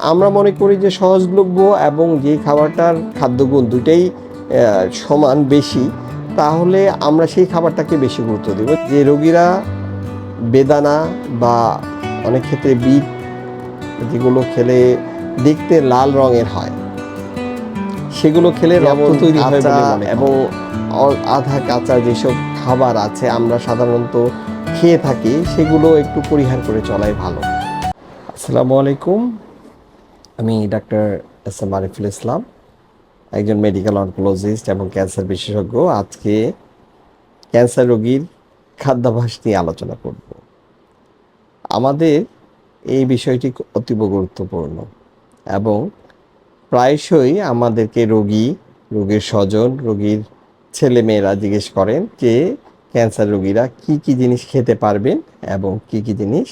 আমরা মনে করি যে সহজলভ্য এবং যে খাবারটার খাদ্যগুণ দুটাই সমান বেশি তাহলে আমরা সেই খাবারটাকে বেশি গুরুত্ব দেব। যে রোগীরা বেদানা বা অনেক ক্ষেত্রে বিট যেগুলো খেলে দেখতে লাল রঙের হয় সেগুলো খেলে রক্ত তৈরি হয়। এবং আধা কাঁচা যেসব খাবার আছে আমরা সাধারণত খেয়ে থাকি সেগুলো একটু পরিহার করে চলাই ভালো। আসসালামু আলাইকুম। আমি doctor S M Ariful Islam, একজন মেডিকেল অনকোলজিস্ট এবং ক্যান্সার বিশেষজ্ঞ। আজকে ক্যান্সার রোগীর খাদ্যাভ্যাস নিয়ে আলোচনা করব। আমাদের এই বিষয়টি অতীব গুরুত্বপূর্ণ এবং প্রায়শই আমাদেরকে রোগী, রোগীর স্বজন, রোগীর ছেলেমেয়েরা জিজ্ঞেস করেন যে ক্যান্সার রোগীরা কি কি জিনিস খেতে পারবেন এবং কি কি জিনিস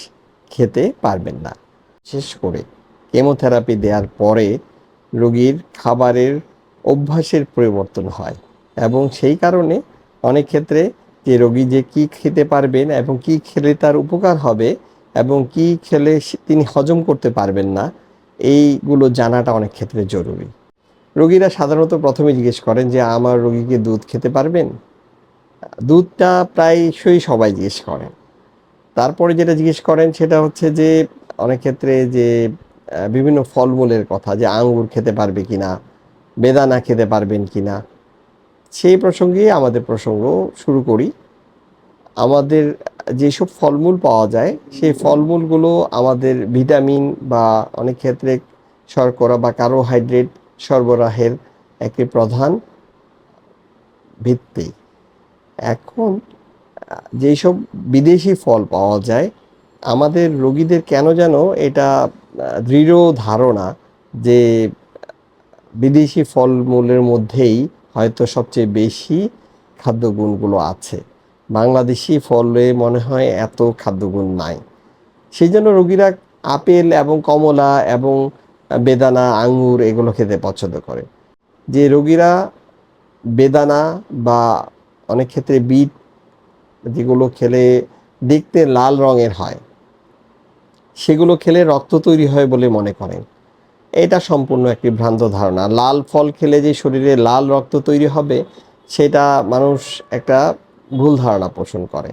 খেতে পারবেন না। বিশেষ করে কেমোথেরাপি দেওয়ার পরে রোগীর খাবারের অভ্যাসের পরিবর্তন হয় এবং সেই কারণে অনেক ক্ষেত্রে যে রোগী যে কি খেতে পারবেন এবং কি খেলে তার উপকার হবে এবং কি খেলে তিনি হজম করতে পারবেন না, এইগুলো জানাটা অনেক ক্ষেত্রে জরুরি। রোগীরা সাধারণত প্রথমে জিজ্ঞেস করেন যে, আমার রোগীকে দুধ খেতে পারবেন? দুধটা প্রায়শই সবাই জিজ্ঞেস করেন। তারপরে যেটা জিজ্ঞেস করেন সেটা হচ্ছে যে, অনেক ক্ষেত্রে যে বিভিন্ন ফলমূলের কথা যে আঙ্গুর খেতে পারবে কিনা, বেদানা খেতে পারবেন কিনা, সেই প্রসঙ্গে আমাদের প্রসঙ্গ শুরু করি। আমাদের যেসব ফলমূল পাওয়া যায়, সেই ফলমূলগুলো আমাদের ভিটামিন বা অনেক ক্ষেত্রে শর্করা বা কার্বোহাইড্রেট সরবরাহের একটি প্রধান ভিত্তি। এখন, যেসব বিদেশি ফল পাওয়া যায়, আমাদের রোগীদের কেন যেন এটা দৃঢ় ধারণা যে বিদেশি ফলমূলের মধ্যেই হয়তো সবচেয়ে বেশি খাদ্যগুণগুলো আছে। বাংলাদেশি ফলে মনে হয় এত খাদ্যগুণ নাই। সেই জন্য রোগীরা আপেল এবং কমলা এবং বেদানা আঙুর এগুলো খেতে পছন্দ করে। যে রোগীরা বেদানা বা অনেক ক্ষেত্রে বিট যেগুলো খেলে দেখতে লাল রঙের হয় সেগুলো খেলে রক্ত তৈরি হয় বলে মনে করেন। এটা সম্পূর্ণ একটি ভ্রান্ত ধারণা। লাল ফল খেলে যে শরীরে লাল রক্ত তৈরি হবে, সেটা মানুষ একটা ভুল ধারণা পোষণ করে।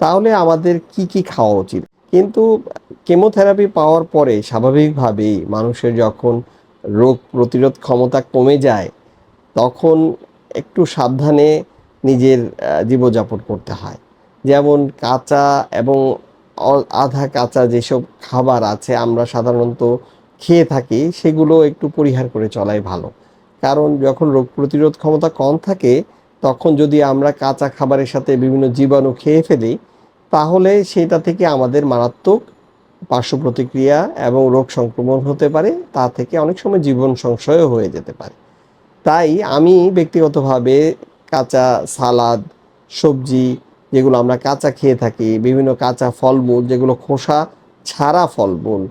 তাহলে আমাদের কি কি খাওয়া উচিত? কিন্তু কেমোথেরাপি পাওয়ার পরে স্বাভাবিকভাবেই মানুষের যখন রোগ প্রতিরোধ ক্ষমতা কমে যায়, তখন একটু সাবধানে নিজের জীবনযাপন করতে হয়। যেমন কাঁচা এবং আধা কাঁচা যেসব খাবার আছে আমরা সাধারণত খেয়ে থাকি, সেগুলো একটু পরিহার করে চলাই ভালো। কারণ যখন রোগ প্রতিরোধ ক্ষমতা কম থাকে, তখন যদি আমরা কাঁচা খাবারের সাথে বিভিন্ন জীবাণু খেয়ে ফেলি, তাহলে সেটা থেকে আমাদের মারাত্মক পার্শ্ব প্রতিক্রিয়া এবং রোগ সংক্রমণ হতে পারে, তা থেকে অনেক সময় জীবন সংশয়ও হয়ে যেতে পারে। তাই আমি ব্যক্তিগতভাবে কাঁচা সালাদ, সবজি যেগুলো আমরা কাঁচা খেয়ে থাকি, বিভিন্ন কাঁচা ফলমূল, যেগুলো খোসা ছাড়া ফলমূল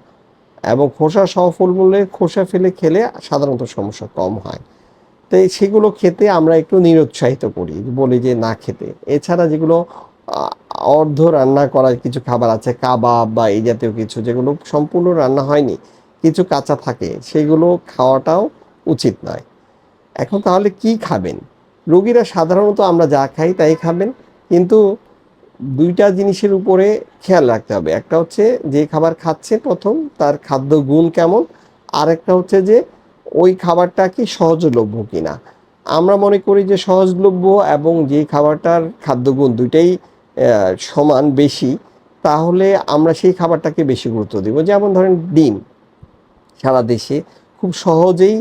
এবং খোসা সহ ফলমূলের খোসা ফেলে খেলে সাধারণত সমস্যা কম হয়। তো সেগুলো খেতে আমরা একটু নিরুৎসাহিত করি, বলি যে না খেতে। এছাড়া যেগুলো অর্ধ রান্না করা কিছু খাবার আছে, কাবাব বা এই জাতীয় কিছু, যেগুলো সম্পূর্ণ রান্না হয়নি, কিছু কাঁচা থাকে, সেগুলো খাওয়াটাও উচিত নয়। এখন তাহলে কি খাবেন? রোগীরা সাধারণত আমরা যা খাই তাই খাবেন? কিন্তু দুইটা জিনিসের উপরে খেয়াল রাখতে হবে। একটা হচ্ছে যে খাবার খাচ্ছে প্রথম, তার খাদ্য গুণ কেমন? আর একটা হচ্ছে যে ওই খাবারটা কি সহজলভ্য কিনা? আমরা মনে করি যে সহজলভ্য এবং যে খাবারটার খাদ্যগুণ দুইটাই সমান বেশি, তাহলে আমরা সেই খাবারটাকে বেশি গুরুত্ব দেব। যেমন ধরেন ডিম। সারা দেশে খুব সহজেই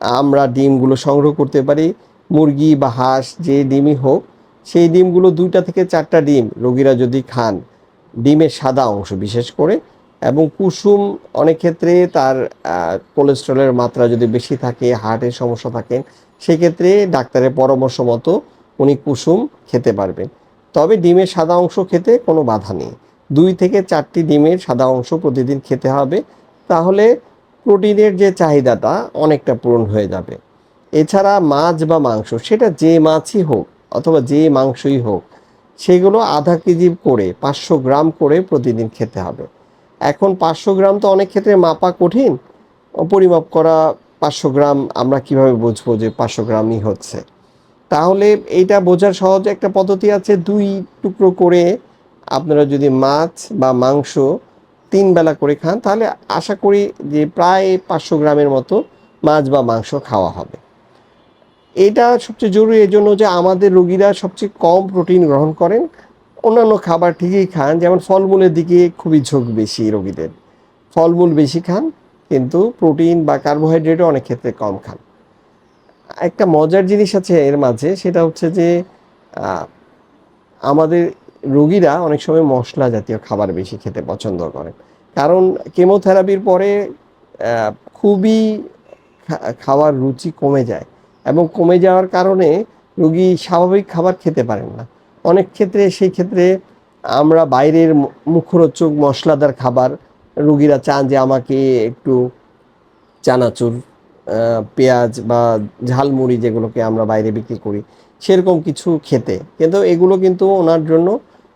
আমরা ডিমগুলো সংগ্রহ করতে পারি। মুরগি বা হাঁস যে ডিমই হোক সেই ডিমগুলো দুইটা থেকে চারটা ডিম রোগীরা যদি খান, ডিমের সাদা অংশ বিশেষ করে, এবং কুসুম অনেক ক্ষেত্রে তার কোলেস্ট্রলের মাত্রা যদি বেশি থাকে, হার্টের সমস্যা থাকে, সেক্ষেত্রে ডাক্তারের পরামর্শ মতো উনি কুসুম খেতে পারবেন। তবে ডিমের সাদা অংশ খেতে কোনো বাধা নেই। দুই থেকে চারটি ডিমের সাদা অংশ প্রতিদিন খেতে হবে, তাহলে প্রোটিনের যে চাহিদাটা অনেকটা পূরণ হয়ে যাবে। এছাড়া মাছ বা মাংস, সেটা যে মাছই হোক অথবা যে মাংসই হোক, সেগুলো আধা কেজি করে, পাঁচশো গ্রাম করে প্রতিদিন খেতে হবে। এখন পাঁচশো গ্রাম তো অনেক ক্ষেত্রে মাপা কঠিন। পরিমাপ করা পাঁচশো গ্রাম, আমরা কীভাবে বুঝব যে পাঁচশো গ্রামই হচ্ছে? তাহলে এইটা বোঝার সহজ একটা পদ্ধতি আছে, দুই টুকরো করে আপনারা যদি মাছ বা মাংস তিন বেলা করে খান, তাহলে আশা করি যে প্রায় পাঁচশো গ্রামের মতো মাছ বা মাংস খাওয়া হবে। এটা সবচেয়ে জরুরি এই জন্য যে আমাদের রোগীরা সবচেয়ে কম প্রোটিন গ্রহণ করেন। অন্যান্য খাবার ঠিকই খান, যেমন ফলমূলের দিকে খুবই ঝোঁক বেশি রোগীদের। ফলমূল বেশি খান, কিন্তু প্রোটিন বা কার্বোহাইড্রেটও অনেক ক্ষেত্রে কম খান। একটা মজার জিনিস আছে এর মাঝে, সেটা হচ্ছে যে আমাদের রোগীরা অনেক সময় মশলা জাতীয় খাবার বেশি খেতে পছন্দ করেন। কারণ কেমোথেরাপির পরে খুবই খাওয়ার রুচি কমে যায়। এবং কমে যাওয়ার কারণে রোগী স্বাভাবিক খাবার খেতে পারেন না। অনেক ক্ষেত্রে সেই ক্ষেত্রে আমরা বাইরের মুখরোচক, মশলাদার খাবার রুগীরা চান যে আমাকে একটু চানাচুর পেঁয়াজ বা ঝালমুড়ি যেগুলোকে আমরা বাইরে বিক্রি করি, সেরকম কিছু খেতে। কিন্তু এগুলো কিন্তু ওনার জন্য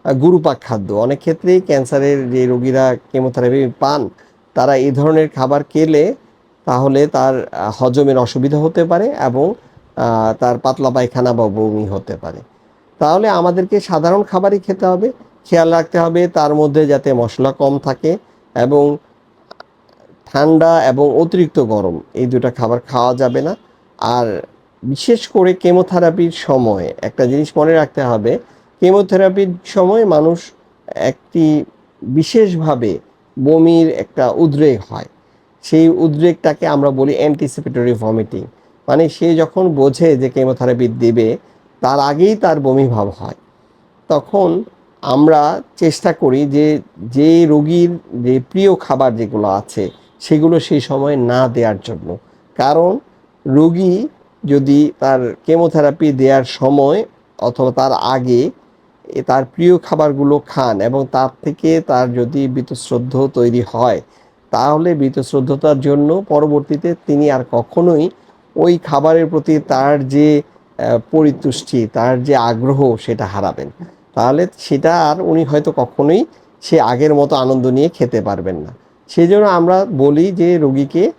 গুরুপাক খাদ্য। অনেক ক্ষেত্রেই ক্যান্সারের যে রোগীরা কেমোথেরাপি পান, তারা এই ধরনের খাবার খেলে তাহলে তার হজমের অসুবিধা হতে পারে এবং তার পাতলা পায়খানা বা বমি হতে পারে। তাহলে আমাদেরকে সাধারণ খাবারই খেতে হবে, খেয়াল রাখতে হবে তার মধ্যে যাতে মশলা কম থাকে এবং ঠান্ডা এবং অতিরিক্ত গরম, এই দুটো খাবার খাওয়া যাবে না। আর বিশেষ করে কেমোথেরাপির সময়, একটা জিনিস মনে রাখতে হবে, কেমোথেরাপির সময় মানুষ একটি বিশেষভাবে বমির একটা উদ্রেক হয়। সেই উদ্রেকটাকে আমরা বলি অ্যান্টিসিপেটরি ভমিটিং মানে সে যখন বোঝে যে কেমোথেরাপি দেবে, তার আগেই তার বমি ভাব হয়। তখন আমরা চেষ্টা করি যে যে রোগীর, যে প্রিয় খাবার যেগুলো আছে, সেগুলো সেই সময় না দেওয়ার জন্য। কারণ রোগী যদি তার কেমোথেরাপি দেওয়ার সময় অথবা তার আগে তার প্রিয় খাবারগুলো খান এবং তার থেকে তার যদি বীতশ্রদ্ধ তৈরি হয় তাহলে বীতশ্রদ্ধতার জন্য পরবর্তীতে তিনি আর কখনোই ওই খাবারের প্রতি তার যে পরিতুষ্টি, তার যে আগ্রহ সেটা হারাবেন। তাহলে সেটা আর উনি হয়তো কখনোই সে আগের মতো আনন্দ নিয়ে খেতে পারবেন না। সেই জন্য আমরা বলি যে, রোগীকে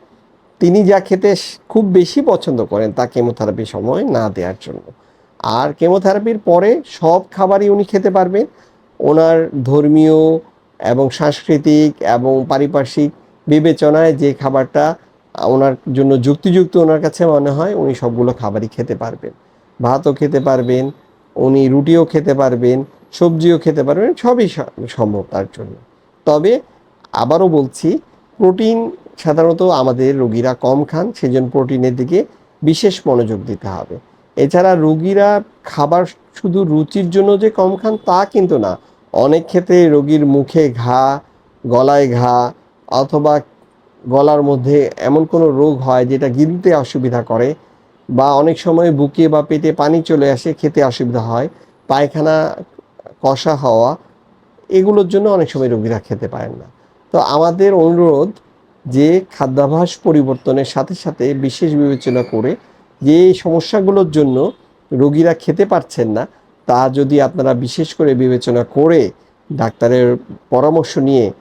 তিনি যা খেতে খুব বেশি পছন্দ করেন তা কেমোথেরাপির সময় না দেওয়ার জন্য। আর কেমোথেরাপির পরে সব খাবারই উনি খেতে পারবেন। ওনার ধর্মীয় এবং সাংস্কৃতিক এবং পারিপার্শ্বিক বিবেচনায় যে খাবারটা ওনার জন্য যুক্তিযুক্ত ওনার কাছে মনে হয়, উনি সবগুলো খাবারই খেতে পারবেন। ভাতও খেতে পারবেন, উনি রুটিও খেতে পারবেন, সবজিও খেতে পারবেন সবই সম্ভব তার জন্য। তবে আবারও বলছি, প্রোটিন সাধারণত আমাদের রোগীরা কম খান, সেজন্য প্রোটিনের দিকে বিশেষ মনোযোগ দিতে হবে। এছাড়া রোগীরা খাবার শুধু রুচির জন্য যে কম খান তা কিন্তু না। অনেক ক্ষেত্রে রোগীর মুখে ঘা, গলায় ঘা অথবা গলার মধ্যে এমন কোনো রোগ হয় যেটা গিলতে অসুবিধা করে বা অনেক সময় বুকে বা পেটে পানি চলে আসে, খেতে অসুবিধা হয়, পায়খানা, কষা হওয়া, এগুলোর জন্য অনেক সময় রোগীরা খেতে পারেন না। তো আমাদের অনুরোধ যে খাদ্যাভ্যাস পরিবর্তনের সাথে সাথে বিশেষ বিবেচনা করে যে সমস্যাগুলোর জন্য রোগীরা খেতে পারছেন না, তা যদি আপনারা বিশেষ করে বিবেচনা করে ডাক্তারের পরামর্শ নিয়ে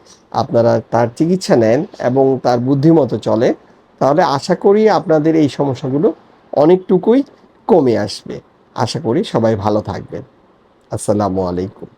আপনারা তার চিকিৎসা নেন এবং তার বুদ্ধিমতো চলে, তাহলে আশা করি আপনাদের এই সমস্যাগুলো অনেকটুকুই কমে আসবে। আশা করি সবাই ভালো থাকবেন। আসসালামু আলাইকুম।